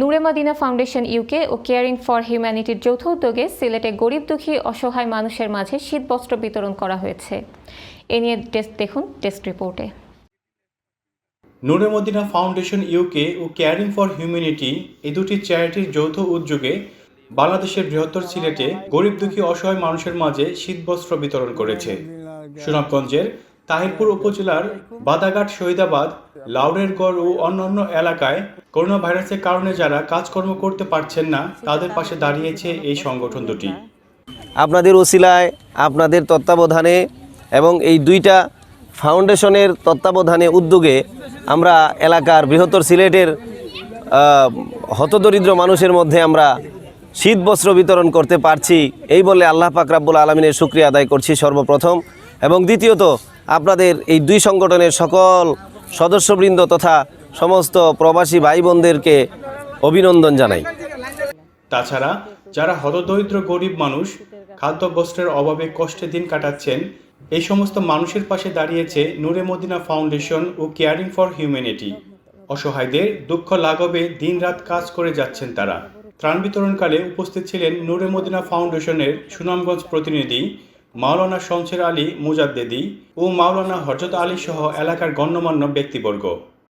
নূরে Madina foundation UK ও caring for হিউম্যানিটির যৌথ উদ্যোগে সিলেটে গরিব দুঃখী অসহায় মানুষের মাঝে শীত বস্ত্র বিতরণ করা হয়েছে। এ নিয়ে ডেস্ক দেখুন ডেস্ক রিপোর্টে। নূরে মদিনা ফাউন্ডেশন ইউকে ও কেয়ারিং ফর হিউম্যানিটি এই দুটি চ্যারিটির যৌথ উদ্যোগে বাংলাদেশের বৃহত্তর সিলেটে গরিব দুঃখী অসহায় মানুষের মাঝে শীতবস্ত্র বিতরণ করেছে। সুনামগঞ্জের তাহিরপুর উপজেলার বাদাঘাট, শহীদাবাদ, লাউড়েরগড় ও অন্যান্য এলাকায় করোনা ভাইরাসের কারণে যারা কাজকর্ম করতে পারছেন না, তাদের পাশে দাঁড়িয়েছে এই সংগঠন দুটি। আপনাদের ওসিলায়, আপনাদের তত্ত্বাবধানে এবং এই দুইটা ফাউন্ডেশনের তত্ত্বাবধানে উদ্যোগে আমরা এলাকার বৃহত্তর সিলেটের হতদরিদ্র মানুষের মধ্যে আমরা শীত বস্ত্র বিতরণ করতে পারছি। এই বলে আল্লাহ পাক রাব্বুল আলমিনের শুক্রিয়া আদায় করছি সর্বপ্রথম এবং দ্বিতীয়ত আপনাদের এই দুই সংগঠনের সকল সদস্যবৃন্দ তথা সমস্ত প্রবাসী ভাই বোনদেরকে অভিনন্দন জানাই। তাছাড়া যারা হতদরিদ্র গরিব মানুষ খাদ্য বস্ত্রের অভাবে কষ্টে দিন কাটাচ্ছেন, এই সমস্ত মানুষের পাশে দাঁড়িয়েছে নূরে মদিনা ফাউন্ডেশন ও কেয়ারিং ফর হিউম্যানিটি। অসহায়দের দুঃখ লাঘবে দিনরাত কাজ করে যাচ্ছেন তারা। ত্রাণ বিতরণকালে উপস্থিত ছিলেন নূরে মদিনা ফাউন্ডেশনের সুনামগঞ্জ প্রতিনিধি মাওলানা শমশের আলী মুজাদ্দেদি ও মাওলানা হরজত আলী সহ এলাকার গণ্যমান্য ব্যক্তিবর্গ।